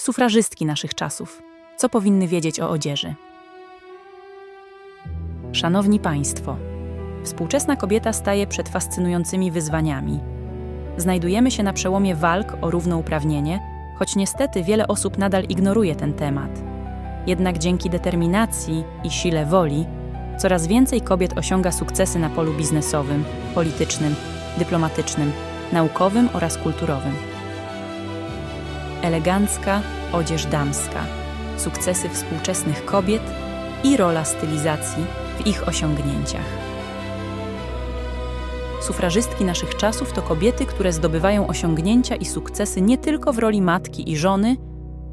sufrażystki naszych czasów. Co powinny wiedzieć o odzieży? Szanowni Państwo, współczesna kobieta staje przed fascynującymi wyzwaniami. Znajdujemy się na przełomie walk o równouprawnienie, choć niestety wiele osób nadal ignoruje ten temat. Jednak dzięki determinacji i sile woli, coraz więcej kobiet osiąga sukcesy na polu biznesowym, politycznym, dyplomatycznym, naukowym oraz kulturowym. Elegancka odzież damska, sukcesy współczesnych kobiet i rola stylizacji w ich osiągnięciach. Sufrażystki naszych czasów to kobiety, które zdobywają osiągnięcia i sukcesy nie tylko w roli matki i żony,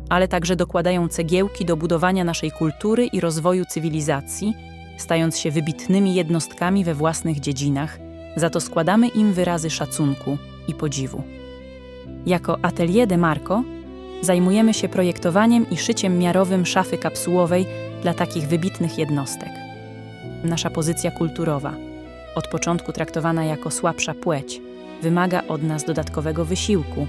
ale także dokładają cegiełki do budowania naszej kultury i rozwoju cywilizacji, stając się wybitnymi jednostkami we własnych dziedzinach, za to składamy im wyrazy szacunku i podziwu. Jako Atelier de Marco zajmujemy się projektowaniem i szyciem miarowym szafy kapsułowej dla takich wybitnych jednostek. Nasza pozycja kulturowa, od początku traktowana jako słabsza płeć, wymaga od nas dodatkowego wysiłku,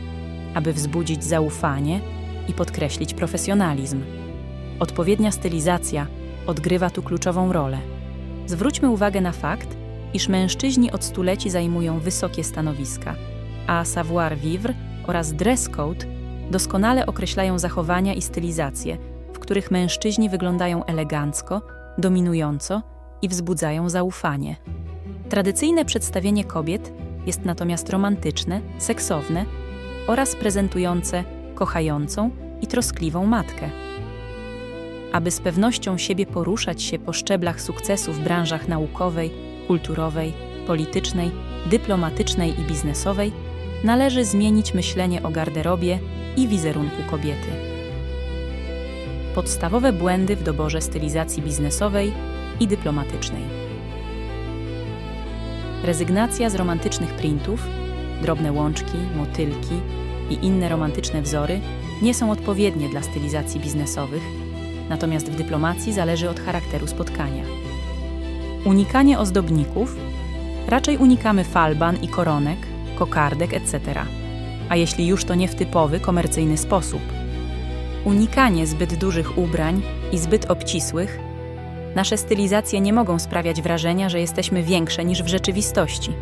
aby wzbudzić zaufanie i podkreślić profesjonalizm. Odpowiednia stylizacja odgrywa tu kluczową rolę. Zwróćmy uwagę na fakt, iż mężczyźni od stuleci zajmują wysokie stanowiska, a savoir-vivre oraz dress code doskonale określają zachowania i stylizacje, w których mężczyźni wyglądają elegancko, dominująco i wzbudzają zaufanie. Tradycyjne przedstawienie kobiet jest natomiast romantyczne, seksowne oraz prezentujące kochającą i troskliwą matkę. Aby z pewnością siebie poruszać się po szczeblach sukcesu w branżach naukowej, kulturowej, politycznej, dyplomatycznej i biznesowej, należy zmienić myślenie o garderobie i wizerunku kobiety. Podstawowe błędy w doborze stylizacji biznesowej i dyplomatycznej. Rezygnacja z romantycznych printów, drobne łączki, motylki i inne romantyczne wzory nie są odpowiednie dla stylizacji biznesowych, natomiast w dyplomacji zależy od charakteru spotkania. Unikanie ozdobników raczej unikamy falban i koronek, kokardek, etc. A jeśli już to nie w typowy, komercyjny sposób. Unikanie zbyt dużych ubrań i zbyt obcisłych. Nasze stylizacje nie mogą sprawiać wrażenia, że jesteśmy większe niż w rzeczywistości.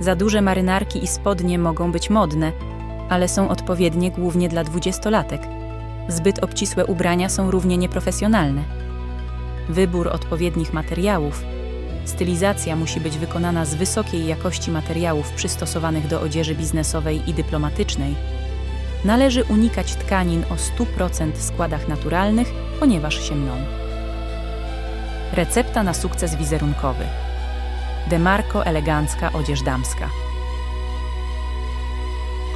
Za duże marynarki i spodnie mogą być modne, ale są odpowiednie głównie dla dwudziestolatek. Zbyt obcisłe ubrania są równie nieprofesjonalne. Wybór odpowiednich materiałów. Stylizacja musi być wykonana z wysokiej jakości materiałów przystosowanych do odzieży biznesowej i dyplomatycznej. Należy unikać tkanin o 100% składach naturalnych, ponieważ się mną. Recepta na sukces wizerunkowy. Demarco elegancka odzież damska.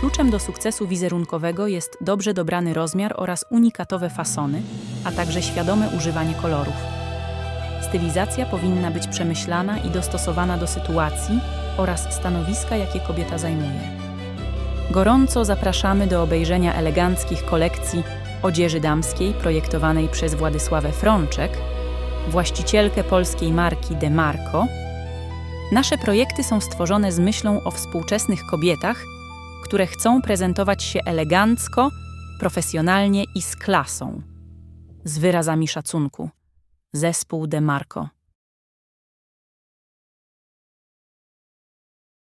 Kluczem do sukcesu wizerunkowego jest dobrze dobrany rozmiar oraz unikatowe fasony, a także świadome używanie kolorów. Stylizacja powinna być przemyślana i dostosowana do sytuacji oraz stanowiska, jakie kobieta zajmuje. Gorąco zapraszamy do obejrzenia eleganckich kolekcji odzieży damskiej projektowanej przez Władysławę Frączek, właścicielkę polskiej marki Demarco. Nasze projekty są stworzone z myślą o współczesnych kobietach, które chcą prezentować się elegancko, profesjonalnie i z klasą. Z wyrazami szacunku. Zespół Demarco.